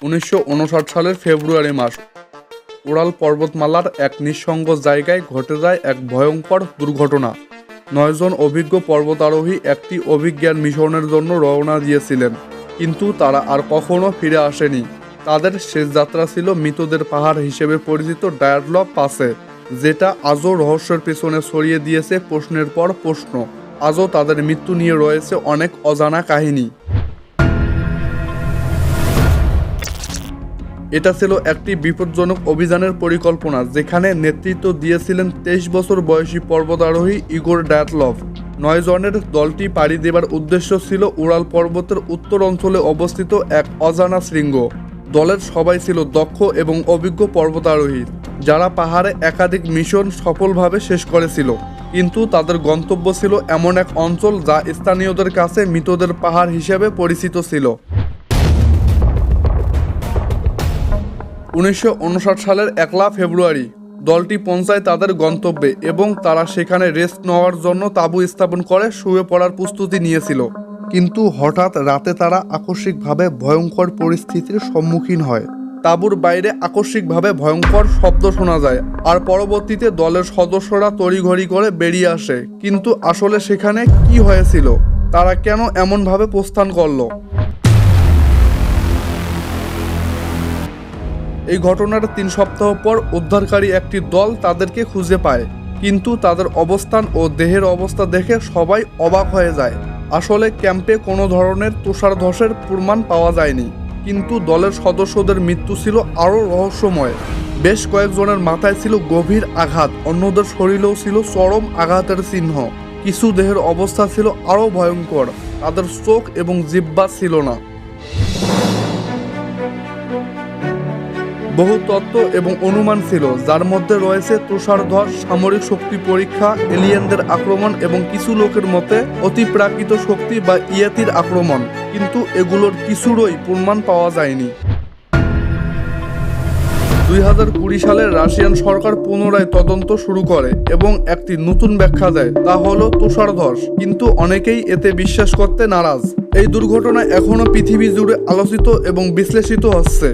উনিশশো উনষাট সালের ফেব্রুয়ারি মাস। উড়াল পর্বতমালার এক নিঃসঙ্গ জায়গায় ঘটে যায় এক ভয়ঙ্কর দুর্ঘটনা। নয়জন অভিজ্ঞ পর্বতারোহী একটি অভিজ্ঞান মিশনের জন্য রওনা দিয়েছিলেন, কিন্তু তারা আর কখনো ফিরে আসেনি। তাদের শেষ যাত্রা ছিল মৃতদের পাহাড় হিসেবে পরিচিত ডায়াডল পাসে, যেটা আজও রহস্যের পেছনে ছড়িয়ে দিয়েছে প্রশ্নের পর প্রশ্ন। আজও তাদের মৃত্যু নিয়ে রয়েছে অনেক অজানা কাহিনী। এটা ছিল একটি বিপজ্জনক অভিযানের পরিকল্পনা, যেখানে নেতৃত্ব দিয়েছিলেন তেইশ বছর বয়সী পর্বতারোহী ইগোর ড্যাটলভ নয় জনের দলটি পাড়ি দেবার উদ্দেশ্য ছিল উড়াল পর্বতের উত্তর অঞ্চলে অবস্থিত এক অজানা শৃঙ্গ। দলের সবাই ছিল দক্ষ এবং অভিজ্ঞ পর্বতারোহী, যারা পাহাড়ে একাধিক মিশন সফলভাবে শেষ করেছিল। কিন্তু তাদের গন্তব্য ছিল এমন এক অঞ্চল যা স্থানীয়দের কাছে মৃতদের পাহাড় হিসেবে পরিচিত ছিল। উনিশশো উনষাট সালের একলা ফেব্রুয়ারি দলটি পৌঁছায় তাদের গন্তব্যে এবং তারা সেখানে রেস্ট নেওয়ার জন্য তাঁবু স্থাপন করে শুয়ে পড়ার প্রস্তুতি নিয়েছিল। কিন্তু হঠাৎ রাতে তারা আকস্মিকভাবে ভয়ঙ্কর পরিস্থিতির সম্মুখীন হয়। তাঁবুর বাইরে আকস্মিকভাবে ভয়ঙ্কর শব্দ শোনা যায় আর পরবর্তীতে দলের সদস্যরা তড়িঘড়ি করে বেরিয়ে আসে। কিন্তু আসলে সেখানে কি হয়েছিল? তারা কেন এমনভাবে প্রস্থান করল? এই ঘটনার তিন সপ্তাহ পর উদ্ধারকারী একটি দল তাদেরকে খুঁজে পায়, কিন্তু তাদের অবস্থান ও দেহের অবস্থা দেখে সবাই অবাক হয়ে যায়। আসলে ক্যাম্পে কোনো ধরনের তুষার ধসের প্রমাণ পাওয়া যায়নি, কিন্তু দলের সদস্যদের মৃত্যু ছিল আরও রহস্যময়। বেশ কয়েকজনের মাথায় ছিল গভীর আঘাত, অন্যদের শরীরেও ছিল চরম আঘাতের চিহ্ন। কিছু দেহের অবস্থা ছিল আরও ভয়ঙ্কর, তাদের চোখ এবং জিব্বা ছিল না। বহু তত্ত্ব এবং অনুমান ছিল, যার মধ্যে রয়েছে তুষারধস, সামরিক শক্তি পরীক্ষা, এলিয়েনদের আক্রমণ এবং কিছু লোকের মতে অতিপ্রাকৃত শক্তি বা ইয়াতির আক্রমণ, কিন্তু এগুলোর কিছুরই প্রমাণ পাওয়া যায়নি। দুই হাজার কুড়ি সালে রাশিয়ান সরকার পুনরায় তদন্ত শুরু করে এবং একটি নতুন ব্যাখ্যা দেয়, তা হল তুষারধস, কিন্তু অনেকেই এতে বিশ্বাস করতে নারাজ। এই দুর্ঘটনা এখনও পৃথিবী জুড়ে আলোচিত এবং বিশ্লেষিত হচ্ছে।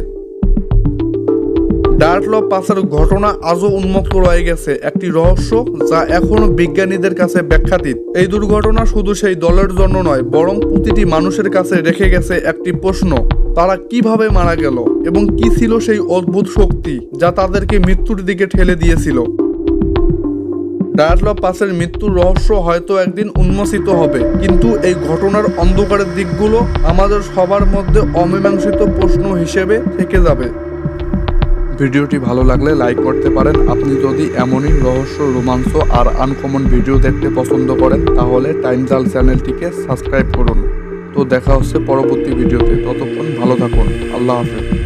ডার্টল পাসের ঘটনা আজও উন্মুক্ত রয়ে গেছে। একটি রহস্য যা এখনও বিজ্ঞানীদের কাছে ব্যাখ্যাতীত। এই দুর্ঘটনা শুধু সেই দলের জন্য নয়, বরং প্রতিটি মানুষের কাছে রেখে গেছে একটি প্রশ্ন, তারা কীভাবে মারা গেল এবং কি ছিল সেই অদ্ভুত শক্তি যা তাদেরকে মৃত্যুর দিকে ঠেলে দিয়েছিল। ডায়াটল পাসের মৃত্যুর রহস্য হয়তো একদিন উন্মোচিত হবে, কিন্তু এই ঘটনার অন্ধকারের দিকগুলো আমাদের সবার মধ্যে অমীমাংসিত প্রশ্ন হিসেবে থেকে যাবে। ভিডিওটি ভালো লাগলে লাইক করতে পারেন। আপনি যদি এমনই রহস্য, রোমাঞ্চ আর আনকমন ভিডিও দেখতে পছন্দ করেন, তাহলে টাইমজাল চ্যানেলটিকে সাবস্ক্রাইব করুন। তো দেখা হচ্ছে পরবর্তী ভিডিওতে। ততক্ষণ ভালো থাকুন। আল্লাহ হাফেজ।